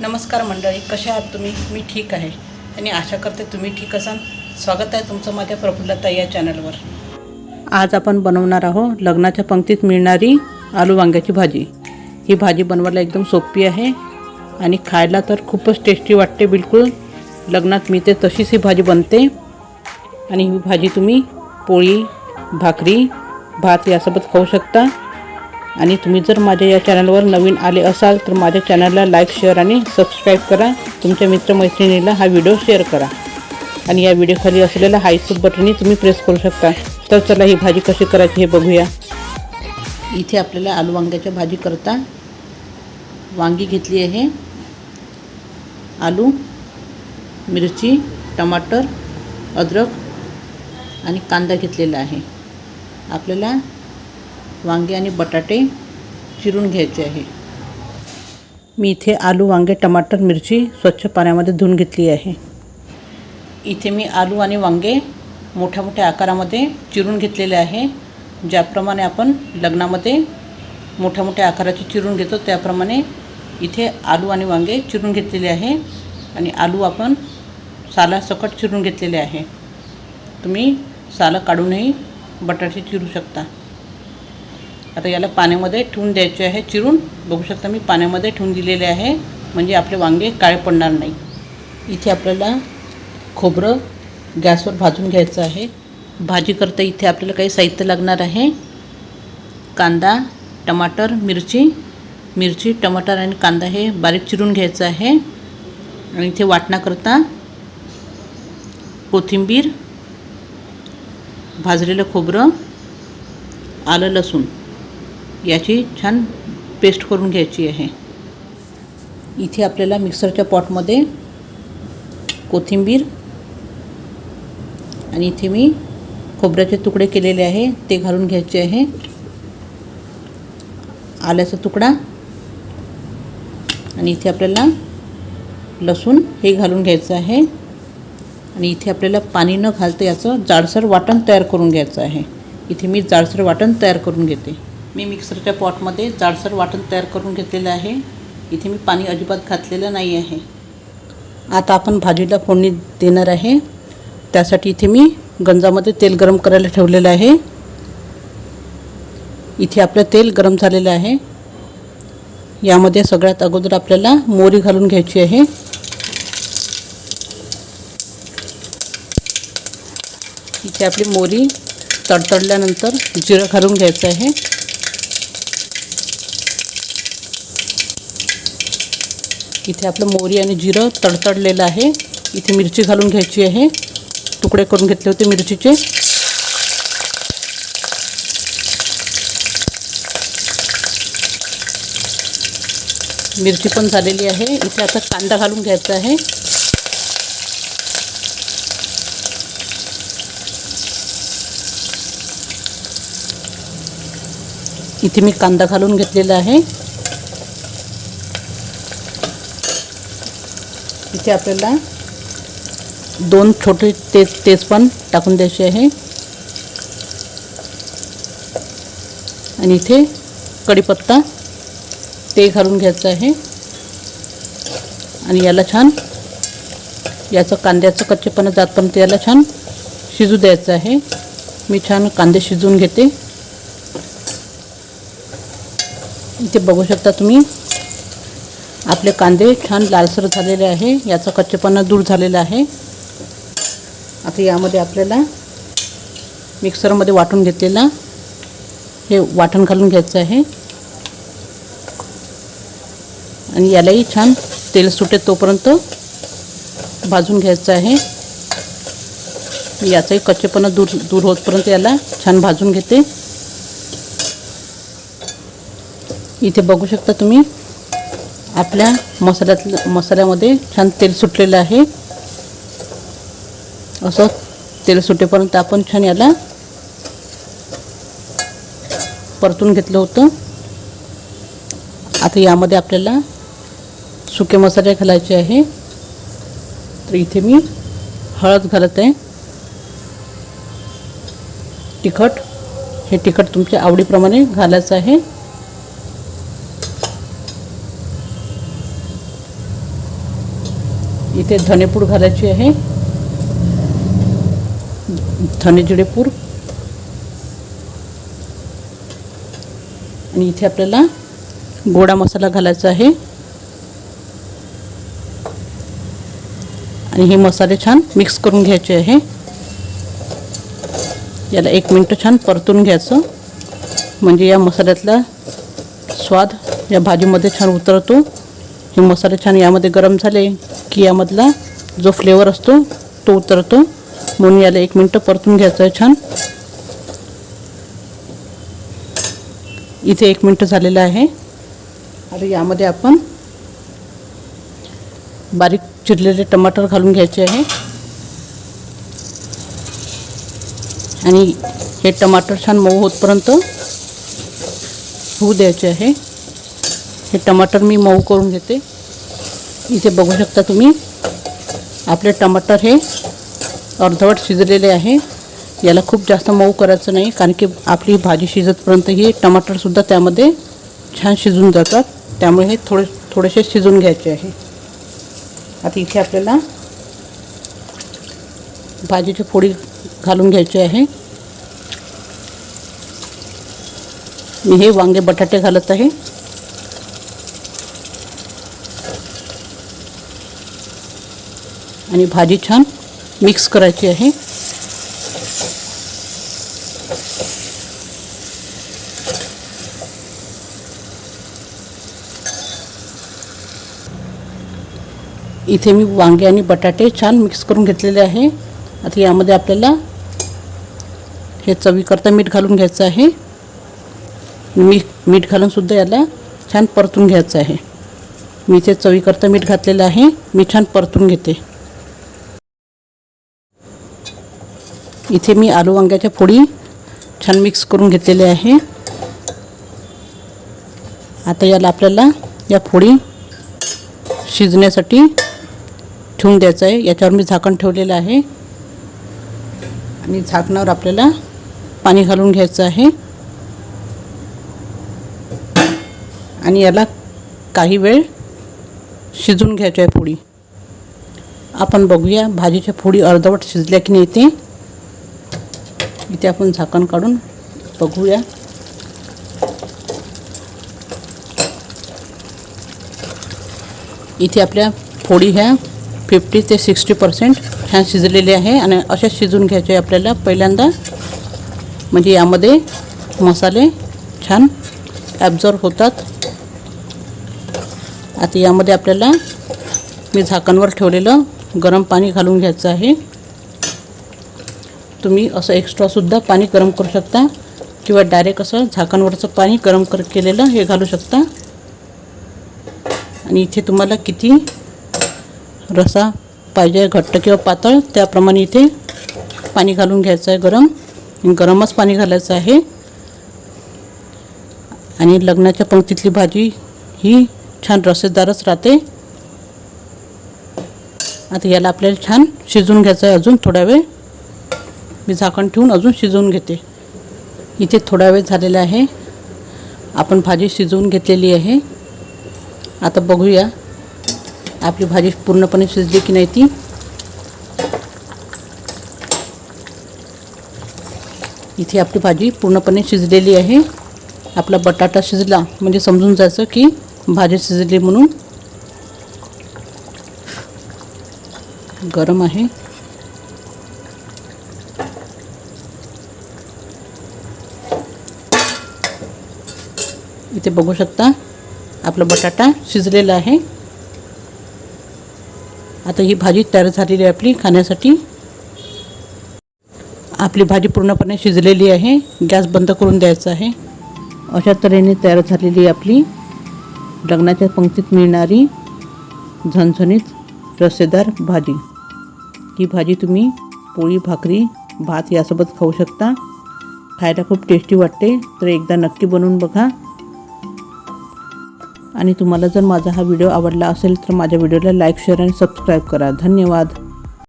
नमस्कार मंडळी कशा आहात तुम्ही? मी ठीक आहे आणि आशा करते तुम्ही ठीक असाल. स्वागत आहे तुमचं माझ्या प्रफुल्लता या चॅनलवर. आज आपण बनवणार आहोत लग्नाच्या पंक्तीत मिळणारी आलू वांग्याची भाजी. ही भाजी बनवायला एकदम सोपी आहे आणि खायला तर खूपच टेस्टी वाटते बिलकुल. लग्नात मिळते तशीच ही भाजी बनते. आणि ही भाजी तुम्ही पोळी भाकरी भात यासोबत खाऊ शकता. आणि तुम्ही जर माझ्या या चॅनलवर नवीन आले असाल तर माझ्या चॅनलला लाईक शेअर आणि सबस्क्राईब करा. तुमच्या मित्रमैत्रिणीला हा व्हिडिओ शेअर करा. आणि या व्हिडिओखाली असलेल्या हायसूप बटनही तुम्ही प्रेस करू शकता. तर चला ही भाजी कशी करायची हे बघूया. इथे आपल्याला आलू वांग्याच्या भाजी करता. वांगी घेतली आहे. आलू मिरची टमाटर अद्रक आणि कांदा घेतलेला आहे. आपल्याला वांगे आणि बटाटे चिरून घ्यायचे आहे. मी इथे आलू वांगे टमाटर मिरची स्वच्छ पाण्यामध्ये धुवून घेतली आहे. इथे मी आलू आणि वांगे मोठ्या मोठ्या आकारामध्ये चिरून घेतलेले आहे. ज्याप्रमाणे आपण लग्नामध्ये मोठ्या मोठ्या आकाराचे चिरून घेतो त्याप्रमाणे इथे आलू आणि वांगे चिरून घेतलेले आहे आणि आलू आपण सालासकट चिरून घेतलेले आहे. तुम्ही सालं काढूनही बटाटे चिरू शकता. आता याला पाण्यामध्ये ठेवून द्यायचे आहे चिरून. बघू शकता मी पाण्यामध्ये ठेवून दिलेले आहे. म्हणजे आपले वांगे काळे पडणार नाही. इथे आपल्याला खोबरं गॅसवर भाजून घ्यायचं आहे. भाजी करता इथे आपल्याला काही साहित्य लागणार आहे. कांदा टमाटर मिरची. मिरची टमाटर आणि कांदा हे बारीक चिरून घ्यायचं आहे. आणि इथे वाटण्याकरता कोथिंबीर भाजलेलं खोबरं आलं लसूण. याची छान पेस्ट करून घ्यायची आहे. इथे आपल्याला मिक्सरच्या पॉटमध्ये कोथिंबीर आणि इथे मी खोबऱ्याचे तुकडे केलेले आहे ते घालून घ्यायचे आहे. आल्याचा तुकडा. आणि इथे आपल्याला लसूण हे घालून घ्यायचं आहे. आणि इथे आपल्याला पाणी न घालता याचं जाडसर वाटण तयार करून घ्यायचं आहे. इथे मी जाडसर वाटण तयार करून घेते. मी मिक्सरच्या पॉटमध्ये जाडसर वाटण तयार करून घेतलेलं आहे. इथे मी पाणी अजिबात घातलेलं नाही आहे. आता आपण भाजीला फोडणी देणार आहे. त्यासाठी इथे मी गंजामध्ये तेल गरम करायला ठेवलेलं आहे. इथे आपलं तेल गरम झालेलं आहे. यामध्ये सगळ्यात अगोदर आपल्याला मोरी घालून घ्यायची आहे. इथे आपली मोरी तडतडल्यानंतर जिरं घालून घ्यायचं आहे. इथे आपलं मोरी आणि जिरं तडतडलेलं आहे. इथे मिरची घालून घ्यायची आहे. तुकडे करून घेतले होते मिरचीचे. मिरची पण झालेली आहे. इथे आता कांदा घालून घ्यायचा आहे. इथे मी कांदा घालून घेतलेला आहे. इथे आपल्याला दोन छोटे तेज पण टाकून द्यायचे आहे. आणि इथे कढीपत्ता ते घालून घ्यायचं आहे. आणि याला छान याचं कांद्याचं कच्चेपणा जातपर्यंत याला छान शिजू द्यायचं आहे. मी छान कांदे शिजवून घेते. इथे बघू शकता तुम्ही. आपले कांदे छान लालसर झालेले आहे याचा कच्चेपणा दूर झालेला आहे. आता यामध्ये आपल्याला मिक्सरमध्ये वाटून घेतलेला हे वाटण घालून घ्यायचं आहे. आणि यालाही छान तेल सुटे तोपर्यंत भाजून घ्यायचं आहे. याचाही कच्चेपणा दूर दूर होतपर्यंत याला छान भाजून घेते. इथे बघू शकता तुम्ही आपल्या मसाल्यातलं मसाल्यामध्ये छान तेल सुटलेलं आहे. असं तेल सुटेपर्यंत आपण छान याला परतून घेतलं होतं. आता यामध्ये आपल्याला सुके मसाले घालायचे आहे. तर इथे मी हळद घालत आहे. तिखट. हे तिखट तुमच्या आवडीप्रमाणे घालायचं आहे. इथे धनेपूड घालायची आहे. धनेजिडेपूड आणि इथे आपल्याला गोडा मसाला घालायचा आहे. आणि हे मसाले छान मिक्स करून घ्यायचे आहे. याला एक मिनटं छान परतून घ्यायचं. म्हणजे या मसाल्यातला स्वाद या भाजीमध्ये छान उतरतो. हे मसाले छान यामध्ये गरम झाले की यामधला जो फ्लेवर असतो तो उतरतो. म्हणून याला एक मिनटं परतून घ्यायचं आहे छान. इथे एक मिनटं झालेलं आहे. आता यामध्ये आपण बारीक चिरलेले टमाटर घालून घ्यायचे आहे. आणि हे टमाटर छान मऊ होतपर्यंत होऊ द्यायचे आहे. हे टमाटर मी मऊ करून घेते. इथे बघू शकता तुम्ही आपले टमाटर हे अर्धवट शिजलेले आहे. याला खूप जास्त मऊ करायचं नाही कारण की आपली भाजी शिजतपर्यंत ही टमाटरसुद्धा त्यामध्ये छान शिजून जातात. त्यामुळे हे थोडे थोडेसे शिजून घ्यायचे आहे. आता इथे आपल्याला भाजीची फोडी घालून घ्यायची आहे. मी हे वांगे बटाटे घालत आहे. आणि भाजी छान मिक्स करायची आहे. इथे मी वांगे आणि बटाटे छान मिक्स करून घेतलेले आहे. आता यामध्ये आपल्याला हे चवीकरता मीठ घालून घ्यायचं आहे. मीठ मीठ घालूनसुद्धा याला छान परतून घ्यायचं आहे. मी इथे चवीकरता मीठ घातलेलं आहे. मी छान परतून घेते. इथे मी आलू वांग्याच्या फोडी छान मिक्स करून घेतलेले आहे. आता याला आपल्याला या फोडी शिजण्यासाठी ठेवून द्यायचं आहे. याच्यावर मी झाकण ठेवलेलं आहे. आणि झाकणावर आपल्याला पाणी घालून घ्यायचं आहे. आणि याला काही वेळ शिजून घ्यायच्या आहे पोळी आपण बघूया भाजीच्या फोडी अर्धवट शिजल्या की नाही ते. इथे आपण झाकण काढून बघूया. इथे आपल्या फोडी ह्या फिफ्टी ते सिक्स्टी पर्सेंट छान शिजलेले आहे आणि असे शिजून घ्यायचे आपल्याला पहिल्यांदा. म्हणजे यामध्ये मसाले छान ॲब्झॉर्ब होतात. आता यामध्ये आपल्याला मी झाकणवर ठेवलेलं गरम पाणी घालून घ्यायचं आहे. तुम्ही असं एक्स्ट्रासुद्धा पाणी गरम करू शकता. किंवा डायरेक्ट असं झाकणवरचं पाणी गरम कर केलेलं हे घालू शकता. आणि इथे तुम्हाला किती रसा पाहिजे घट्ट किंवा पातळ त्याप्रमाणे इथे पाणी घालून घ्यायचं आहे गरम. गरमच पाणी घालायचं आहे. आणि लग्नाच्या पंक्तीतली भाजी ही छान रसेदारच राहते. आता याला आपल्याला छान शिजवून घ्यायचं आहे अजून थोडा वेळ. मी झाकण ठेवून अजून शिजवून घेते. इथे थोडा वेळ झालेला आहे. आपण भाजी शिजवून घेतलेली आहे. आता बघूया आपली भाजी पूर्णपणे शिजली की नाही ती. इथे आपली भाजी पूर्णपणे शिजलेली आहे. आपला बटाटा शिजला म्हणजे समजून जायचं की भाजी शिजली म्हणून. गरम आहे. इथे बघू शकता. आपला बटाटा शिजलेला आहे. आता ही भाजी तयार झालेली आहे आपली खाण्यासाठी. आपली भाजी पूर्णपणे शिजलेली आहे. गॅस बंद करून द्यायचा आहे. अशा तऱ्हेने तयार झालेली आपली. लग्नाच्या पंक्तीत मिळणारी झणझणीत रस्सेदार भाजी. ही भाजी तुम्ही पोळी भाकरी भात यासोबत खाऊ शकता. खायला खूप टेस्टी वाटते. तर एकदा नक्की बनवून बघा. आणि तुम्हाला जर माझा हा व्हिडिओ आवडला असेल तर माझ्या व्हिडिओला लाईक शेअर आणि सबस्क्राईब करा. धन्यवाद.